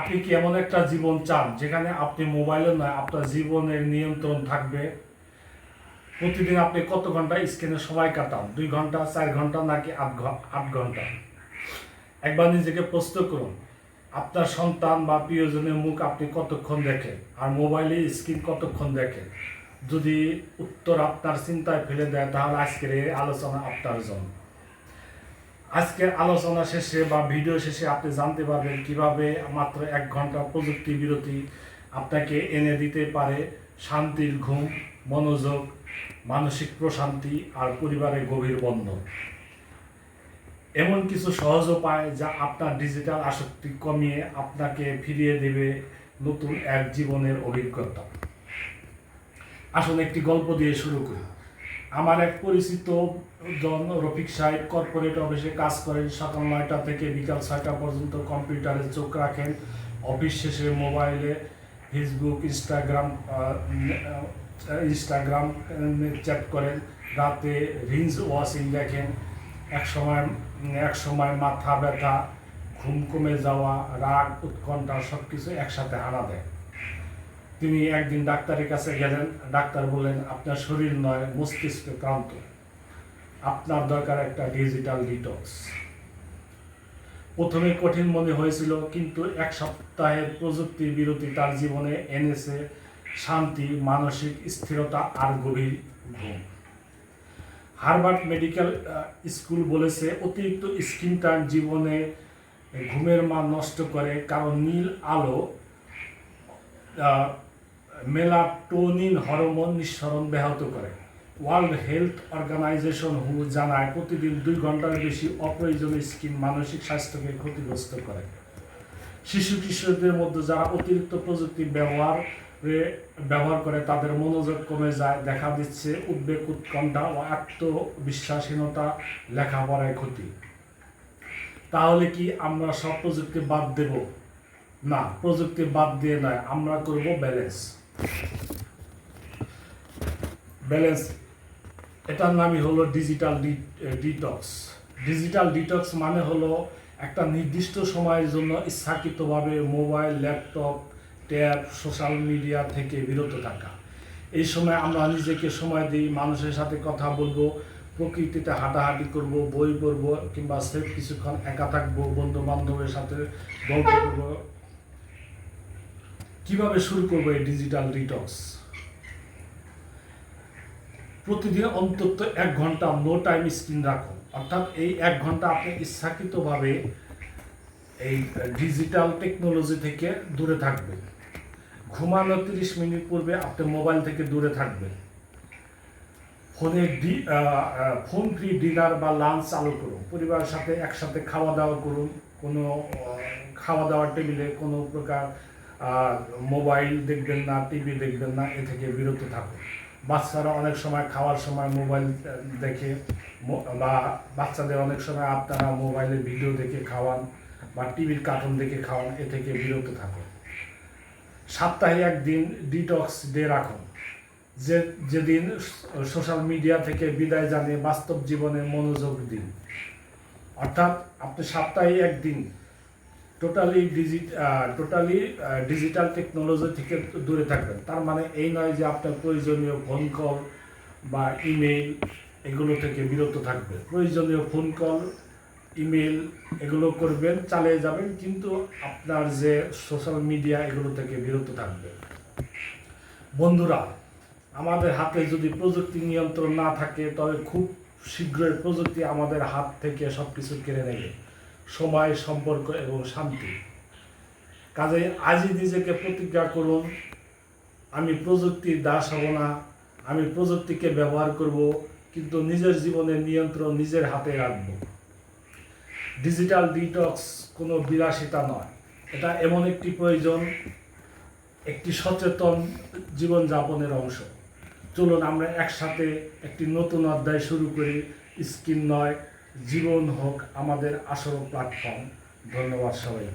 আপনি কি এমন একটা জীবন চান যেখানে আপনি মোবাইলে নয় আপনার জীবনের নিয়ন্ত্রণ থাকবে? প্রতিদিন আপনি কত ঘণ্টা স্ক্রিনে সময় কাটান? দুই ঘণ্টা, চার ঘণ্টা নাকি আট আট ঘণ্টা? একবার নিজেকে প্রশ্ন করুন, আপনার সন্তান বা প্রিয়জনের মুখ আপনি কতক্ষণ দেখেন? আর মোবাইলে স্ক্রিন কতক্ষণ দেখেন? যদি উত্তর আপনার চিন্তায় ফেলে দেয়, তাহলে আজকের এই আলোচনা আপনার জন্য। আজকের আলোচনা শেষে বা ভিডিও শেষে আপনি জানতে পারবেন কীভাবে মাত্র এক ঘণ্টা প্রযুক্তি বিরতি আপনাকে এনে দিতে পারে শান্তির ঘুম, মনোযোগ, মানসিক প্রশান্তি আর পরিবারের গভীর বন্ধন। এমন কিছু সহজ উপায় যা আপনার ডিজিটাল আসক্তি কমিয়ে আপনাকে ফিরিয়ে দেবে নতুন এক জীবনের অভিজ্ঞতা। আসলে একটি গল্প দিয়ে শুরু করি। আমার এক পরিচিত জন রফিক সাহেব কর্পোরেট অফিসে কাজ করেন। সকাল নয়টা থেকে বিকাল ছয়টা পর্যন্ত কম্পিউটারে চোখ রাখেন। অফিস শেষে মোবাইলে ফেসবুক ইনস্টাগ্রাম ইনস্টাগ্রাম চ্যাট করেন। রাতে রিলস ওয়াচিং দেখেন। এক সময় এক সময় মাথা ব্যথা, ঘুম কমে যাওয়া, রাগ, উৎকণ্ঠা সব কিছু একসাথে হানা দেয়। তিনি একদিন ডাক্তারের কাছে গেলেন। ডাক্তার বললেন, আপনার শরীর নয়, মস্তিষ্ক ক্রান্ত আপনার দরকার একটা ডিজিটাল ডিটক্স। প্রথমে কঠিন মনে হয়েছিল, কিন্তু এক সপ্তাহের প্রযুক্তির বিরতি তার জীবনে এনেছে শান্তি, মানসিক স্থিরতা আর গভীর ঘুম। হার্ভার্ড মেডিকেল স্কুল বলেছে, অতিরিক্ত স্ক্রিন টাইম জীবনে ঘুমের মান নষ্ট করে, কারণ নীল আলো মেলাটোনিন হরমোন নিঃসরণ ব্যাহত করে। ওয়ার্ল্ড হেলথ অর্গানাইজেশন হু জানায়, প্রতিদিন দুই ঘণ্টার বেশি অপ্রয়োজনীয় স্ক্রিন মানসিক স্বাস্থ্যকে ক্ষতিগ্রস্ত করে। শিশু কিশোরদের মধ্যে যারা অতিরিক্ত প্রযুক্তি ব্যবহার ব্যবহার করে, তাদের মনোযোগ কমে যায়, দেখা দিচ্ছে উদ্বেগ, উৎকণ্ঠা ও আত্মবিশ্বাসহীনতা, লেখাপড়ায় ক্ষতি। তাহলে কি আমরা সব প্রযুক্তি বাদ দেব? না, প্রযুক্তি বাদ দিয়ে নয়, আমরা করব ব্যালেন্স ব্যালেন্স এটার নামই হলো ডিজিটাল ডিটক্স ডিজিটাল ডিটক্স মানে হলো একটা নির্দিষ্ট সময়ের জন্য ইচ্ছাকৃতভাবে mobile laptop tab social media থেকে বিরত থাকা। এই সময় আমরা নিজেকে সময় দিই, মানুষের সাথে কথা বলব, প্রকৃতিতে হাঁটাহাঁটি করব, বই পড়ব কিংবা সেফ কিছুক্ষণ একা থাকব বন্ধু বান্ধবের সাথে গল্প করব। কীভাবে শুরু করব এই ডিজিটাল ডিটক্স প্রতিদিন অন্তত এক ঘণ্টা নো টাইম স্ক্রিন রাখুন। অর্থাৎ এই এক ঘণ্টা আপনি ইচ্ছাকৃতভাবে এই ডিজিটাল টেকনোলজি থেকে দূরে থাকবেন। ঘুমানো তিরিশ মিনিট পূর্বে আপনি মোবাইল থেকে দূরে থাকবেন। ফোনে ডি ফোন ফ্রি ডিনার বা লাঞ্চ চালু করুন। পরিবারের সাথে একসাথে খাওয়া দাওয়া করুন। কোনো খাওয়া দাওয়ার টেবিলে কোনো প্রকার মোবাইল দেখবেন না, টিভি দেখবেন না, এ থেকে বিরত থাকুন। বাচ্চারা অনেক সময় খাওয়ার সময় মোবাইল দেখে বা বাচ্চাদের অনেক সময় আপনারা মোবাইলে ভিডিও দেখে খাওয়ান, বা টিভির কার্টুন দেখে খাওয়ান, এ থেকে বিরত থাকুন। সপ্তাহে একদিন ডিটক্স ডে রাখুন। যে, যেদিন সোশ্যাল মিডিয়া থেকে বিদায় জানিয়ে বাস্তব জীবনে মনোযোগ দিন। অর্থাৎ আপনি সপ্তাহে একদিন totally digit totally digital technology থেকে দূরে থাকবেন। তার মানে এই নয় যে আপনার প্রয়োজনীয় ফোন কল বা ইমেল এগুলো থেকে বিরত থাকবেন। প্রয়োজনীয় ফোন কল ইমেল এগুলো করবেন, চালিয়ে যাবেন, কিন্তু আপনার যে সোশ্যাল মিডিয়া এগুলো থেকে বিরত থাকবেন। বন্ধুরা, আমাদের হাতে যদি প্রযুক্তি নিয়ন্ত্রণ না থাকে, তবে খুব শীঘ্রই প্রযুক্তি আমাদের হাত থেকে সব কিছু কেড়ে নেবে। সময়, সম্পর্ক এবং শান্তি। কাজেই আজই নিজেকে প্রতিজ্ঞা করুন, আমি প্রযুক্তির দাস হব না, আমি প্রযুক্তিকে ব্যবহার করব, কিন্তু নিজের জীবনের নিয়ন্ত্রণ নিজের হাতে রাখব। ডিজিটাল ডিটক্স কোনো বিলাসিতা নয়। এটা এমন একটি প্রয়োজন, একটি সচেতন জীবনযাপনের অংশ। চলুন আমরা একসাথে একটি নতুন অধ্যায় শুরু করি স্কিন নয় জীবন হোক আমাদের আসল প্ল্যাটফর্ম ধন্যবাদ সবাই